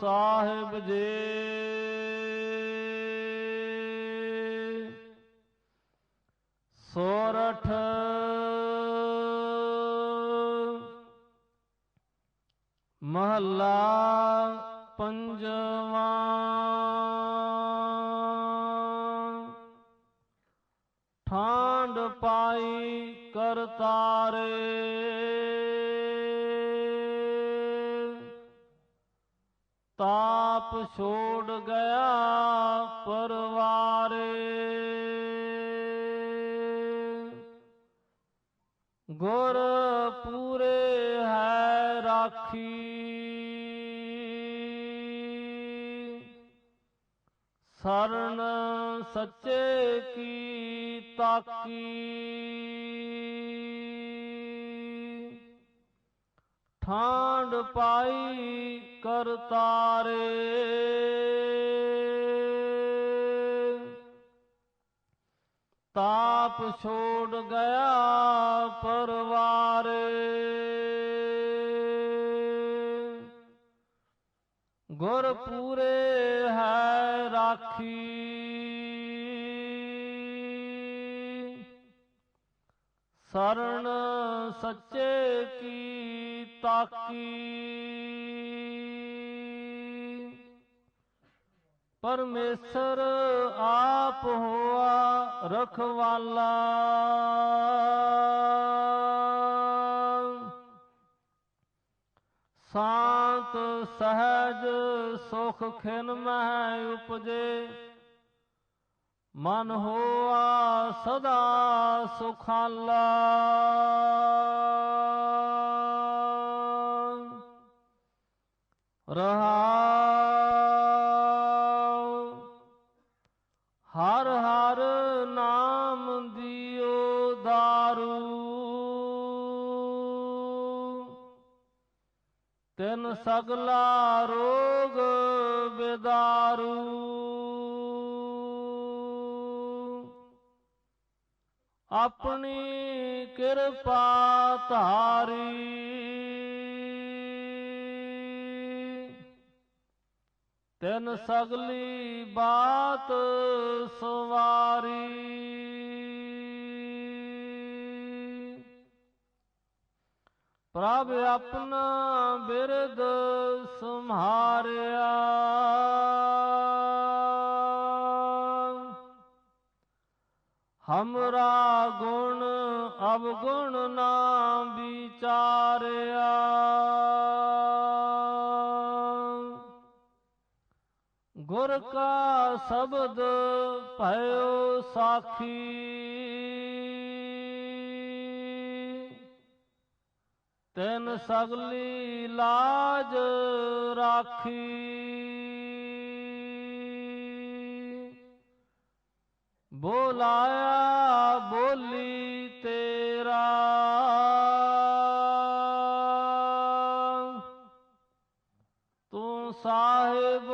ਸਾਹਿਬ ਜੀ। ਸੋਰਠ। ਮਹੱਲਾ ਪੰਜਵਾਂ। ਠਾਂਡ ਪਾਈ ਕਰਤਾਰੇ। ਤਾਪ ਛੋੜ ਗਿਆ ਪਰਵਾਰੇ। ਗੁਰ ਪੂਰੇ ਹੈ ਰਾਖੀ। ਸਰਨ ਸੱਚੇ ਕੀ ਤਾਕੀ। ਠਾਂਡ ਪਾਈ ਕਰਤਾਰੇ ਤਾਪ ਛੋੜ ਗਿਆ ਪਰਵਾਰੇ। ਗੁਰ ਪੂਰੇ ਹੈ ਰਾਖੀ। ਸਰਣ ਸੱਚੇ ਕੀ ਤਾਕੀ ਪਰਮੇਸ਼ਰ ਆਪ ਹੋਆ ਰਖਵਾਲਾ। ਸ਼ਾਂਤ ਸਹਿਜ ਸੁਖ ਖਿਨ ਮਹਿ ਉਪਜੇ। ਮਨ ਹੋਆ ਸਦਾ ਸੁਖਾਲਾ। ਰਹਾਉ। ਹਰ ਹਰ ਨਾਮ ਦਿਓ ਦਾਰੂ। ਤਿਨ ਸਗਲਾ ਰੋਗ ਬਿਦਾਰੂ। ਆਪਣੀ ਕਿਰਪਾ ਧਾਰੀ। ਤਿਨ ਸਗਲੀ ਬਾਤ ਸਵਾਰੀ। ਪ੍ਰਭ ਆਪਣਾ ਬਿਰਦ ਸੰਹਾਰਿਆ। ਹਮਰਾ ਗੁਣ ਅਵਗੁਣ ਨਾ ਵਿਚਾਰਿਆ। ਗੁਰ ਕਾ ਸ਼ਬਦ ਭਇਓ ਸਾਖੀ। ਤੈਨ ਸਗਲੀ ਲਾਜ ਰਾਖੀ। ਬੋਲਾਇਆ ਸਾਹਿਬ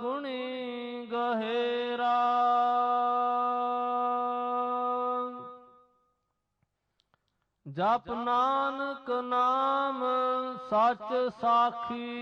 ਗੁਣੀ ਗਹਿਰਾ। ਜਪ ਨਾਨਕ ਨਾਮ ਸੱਚ ਸਾਖੀ।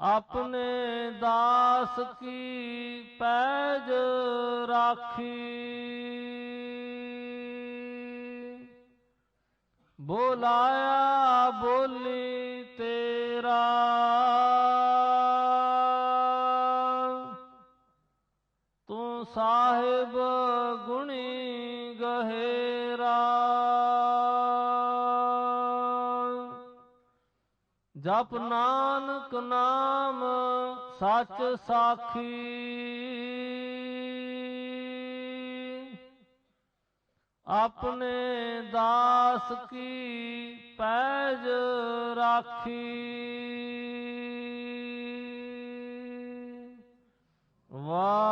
ਆਪਣੇ ਦਾਸ ਕੀ ਪੈਜ ਰਾਖੀ। ਬੋਲਾਇਆ ਸਾਹਿਬ ਗੁਣੀ ਗਹਿਰਾ। ਜਪ ਨਾਨਕ ਨਾਮ ਸੱਚ ਸਾਖੀ। ਆਪਣੇ ਦਾਸ ਕੀ ਪੈਜ ਰਾਖੀ। ਵਾਹ।